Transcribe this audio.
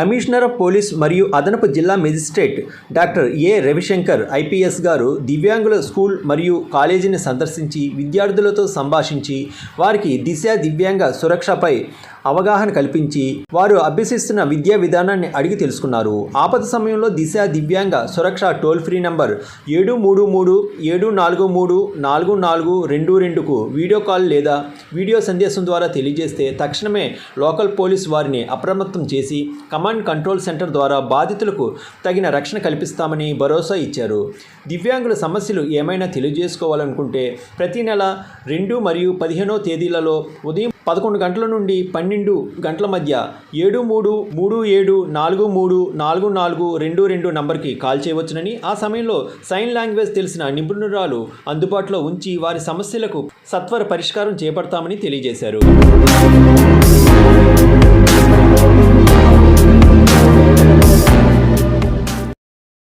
Commissioner of police మరియు అదనపు జిల్లా magistrate doctor A Ravishankar IPS garu దివ్యాంగుల స్కూల్ మరియు కాలేజీని సందర్శించి విద్యార్థులతో సంభాషించి వారికి దిశ దివ్యాంగ సురక్షపై అవగాహన కల్పించి వారు అభ్యసిస్తున్న విద్యా విధానాన్ని అడిగి తెలుసుకున్నారు. ఆపద సమయంలో దిశ దివ్యాంగ సురక్ష టోల్ ఫ్రీ నంబర్ ఏడు మూడు మూడు ఏడు నాలుగు మూడు నాలుగు నాలుగు రెండు రెండుకు వీడియో కాల్ లేదా వీడియో సందేశం ద్వారా తెలియజేస్తే తక్షణమే లోకల్ పోలీస్ వారిని అప్రమత్తం చేసి కమాండ్ కంట్రోల్ సెంటర్ ద్వారా బాధితులకు తగిన రక్షణ కల్పిస్తామని భరోసా ఇచ్చారు. దివ్యాంగుల సమస్యలు ఏమైనా తెలియజేసుకోవాలనుకుంటే ప్రతి నెల రెండు మరియు పదిహేనో తేదీలలో ఉదయం పదకొండు గంటల నుండి పన్నెండు గంటల మధ్య ఏడు మూడు మూడు ఏడు నాలుగు మూడు నాలుగు నాలుగు రెండు రెండు నంబర్కి కాల్ చేయవచ్చునని ఆ సమయంలో సైన్ లాంగ్వేజ్ తెలిసిన నిపుణురాలు అందుబాటులో ఉంచి వారి సమస్యలకు సత్వర పరిష్కారం చేపడతామని తెలియజేశారు.